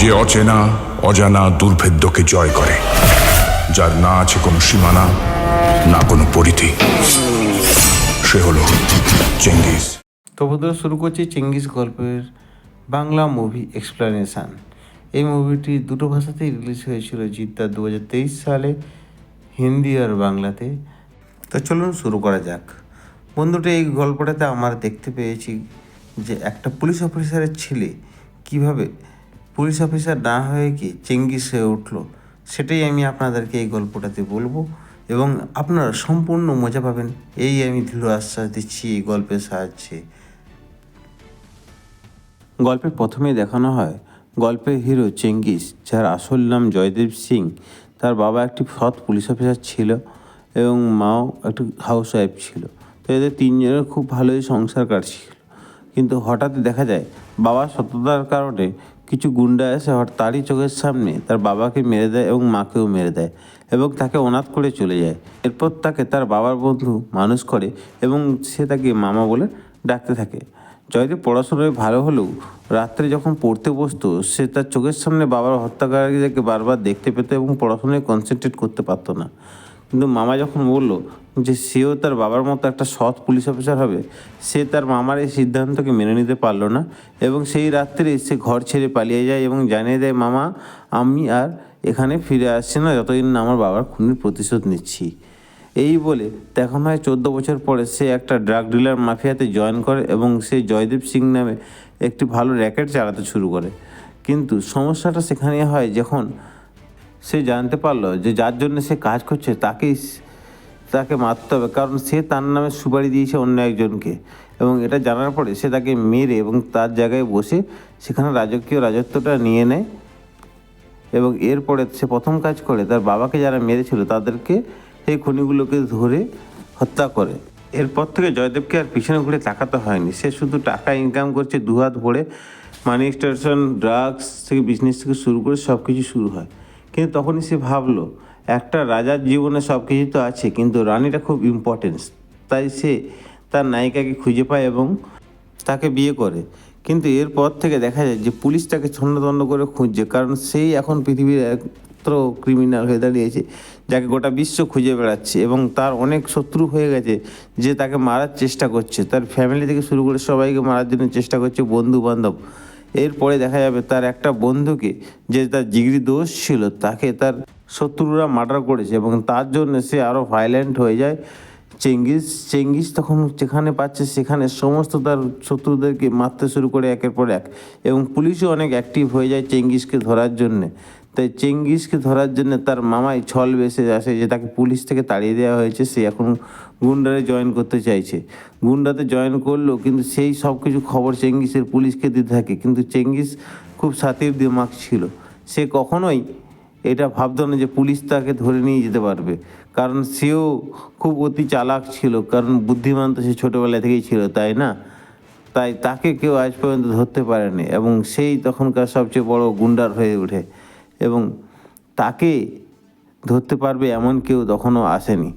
যে অচেনা, অজানা দুর্ভেদ্যকে জয় করে, যার না আছে কোনো সীমানা, না কোনো পরিধি। সে হলো চেঙ্গিস। তো বন্ধুরা, শুরু করছি চেঙ্গিস গল্পের বাংলা মুভি এক্সপ্লানেশান এই মুভিটি দুটো ভাষাতেই রিলিজ হয়েছিল জিদ্দা দু সালে, হিন্দি আর বাংলাতে। তো চলুন শুরু করা যাক। বন্ধুটা, এই গল্পটাতে আমার দেখতে পেয়েছি যে একটা পুলিশ অফিসারের ছেলে কীভাবে পুলিশ অফিসার না হয়ে কি চেঙ্গিস হয়ে উঠল? সেটাই আমি আপনাদেরকে এই গল্পটাতে বলব এবং আপনারা সম্পূর্ণ মজা পাবেন। এই আমি দৃঢ় আশ্বাস দিচ্ছি এই গল্পের সাহায্যে। গল্পের প্রথমে দেখানো হয়, গল্পের হিরো চেঙ্গিস, যার আসল নাম জয়দেব সিং, তার বাবা একটি সৎ পুলিশ অফিসার ছিল এবং মাও একটি হাউস ওয়াইফ ছিল। তো এদের তিনজনের খুব ভালোই সংসার কাটছিল কিন্তু হঠাৎ দেখা যায়, বাবার সততার কারণে কিছু গুন্ডা এসে তারই চোখের সামনে তার বাবাকে মেরে দেয় এবং মাকেও মেরে দেয় এবং তাকে অনাথ করে চলে যায়। এরপর তাকে তার বাবার বন্ধু মানুষ করে এবং সে তাকে মামা বলে ডাকতে থাকে। জয়দেব পড়াশোনায় ভালো হলেও রাত্রে যখন পড়তে বসতো, সে তার চোখের সামনে বাবার হত্যাকারীদেরকে বারবার দেখতে পেত এবং পড়াশোনায় কনসেন্ট্রেট করতে পারতো না। কিন্তু মামা যখন বলল যে সেও তার বাবার মতো একটা সৎ পুলিশ অফিসার হবে, সে তার মামার এই সিদ্ধান্তকে মেনে নিতে পারল না এবং সেই রাত্রে সে ঘর ছেড়ে পালিয়ে যায় এবং জানিয়ে দেয়, মামা, আমি আর এখানে ফিরে আসছি না, যতদিন না আমার বাবার খুনির প্রতিশোধ নিচ্ছি। এই বলে দেখানো হয় চোদ্দ বছর পরে সে একটা ড্রাগ ডিলার মাফিয়াতে জয়েন করে এবং সে জয়দেব সিং নামে একটি ভালো র্যাকেট চালাতে শুরু করে। কিন্তু সমস্যাটা সেখানে হয় যখন সে জানতে পারল যে যার জন্য সে কাজ করছে তাকেই তাকে মারতে হবে। কারণ সে তার নামে সুপারি দিয়েছে অন্য একজনকে। এবং এটা জানার পরে সে তাকে মেরে এবং তার জায়গায় বসে সেখানে রাজকীয় রাজত্বটা নিয়ে নেয়। এবং এরপরে সে প্রথম কাজ করে, তার বাবাকে যারা মেরেছিল তাদেরকে সেই খনিগুলোকে ধরে হত্যা করে। এরপর থেকে জয়দেবকে আর পিছনে ঘুরে তাকাতে হয়নি। সে শুধু টাকা ইনকাম করছে, দুহাত ভরে মানি এক্সটেনশন ড্রাগস থেকে বিজনেস থেকে শুরু করে সব কিছু শুরু হয়। কিন্তু তখনই সে ভাবলো, একটা রাজার জীবনে সব কিছু তো আছে, কিন্তু রানীটা খুব ইম্পর্টেন্স তাই সে তার নায়িকাকে খুঁজে পায় এবং তাকে বিয়ে করে। কিন্তু এরপর থেকে দেখা যায় যে পুলিশ তাকে ছন্নদণ্ড করে খুঁজছে, কারণ সেই এখন পৃথিবীর একমাত্র ক্রিমিনাল হয়ে দাঁড়িয়েছে, যাকে গোটা বিশ্ব খুঁজে বেড়াচ্ছে এবং তার অনেক শত্রু হয়ে গেছে যে তাকে মারার চেষ্টা করছে। তার ফ্যামিলি থেকে শুরু করে সবাইকে মারার জন্য চেষ্টা করছে বন্ধু বান্ধব এরপরে দেখা যাবে তার একটা বন্ধুকে যে তার জিগরি দোষ ছিল, তাকে তার শত্রুরা মার্ডার করেছে এবং তার জন্য সে আরও ভায়োলেন্ট হয়ে যায়। চেঙ্গিস চেঙ্গিস তখন যেখানে পাচ্ছে সেখানে সমস্ত তার শত্রুদেরকে মারতে শুরু করে একের পর এক এবং পুলিশও অনেক অ্যাক্টিভ হয়ে যায় চেঙ্গিসকে ধরার জন্যে। তাই চেঙ্গিসকে ধরার জন্য তার মামাই ছল বেসে আসে যে তাকে পুলিশ থেকে তাড়িয়ে দেওয়া হয়েছে, সে এখন গুন্ডারে জয়েন করতে চাইছে। গুন্ডাতে জয়েন করল, কিন্তু সেই সব কিছু খবর চেঙ্গিসের পুলিশকে দিতে থাকে। কিন্তু চেঙ্গিস খুব সাতির দিমাগ ছিল। সে কখনোই এটা ভাবতো না যে পুলিশ তাকে ধরে নিয়ে যেতে পারবে। কারণ সেও খুব অতি চালাক ছিল, কারণ বুদ্ধিমান তো সে ছোটোবেলা থেকেই ছিল, তাই না? তাই তাকে কেউ আজ পর্যন্ত ধরতে পারেনি এবং সেই তখনকার সবচেয়ে বড় গুন্ডার হয়ে ওঠে। এবং তাকে ধরতে পারবে এমন কেউ তখনও আসেনি।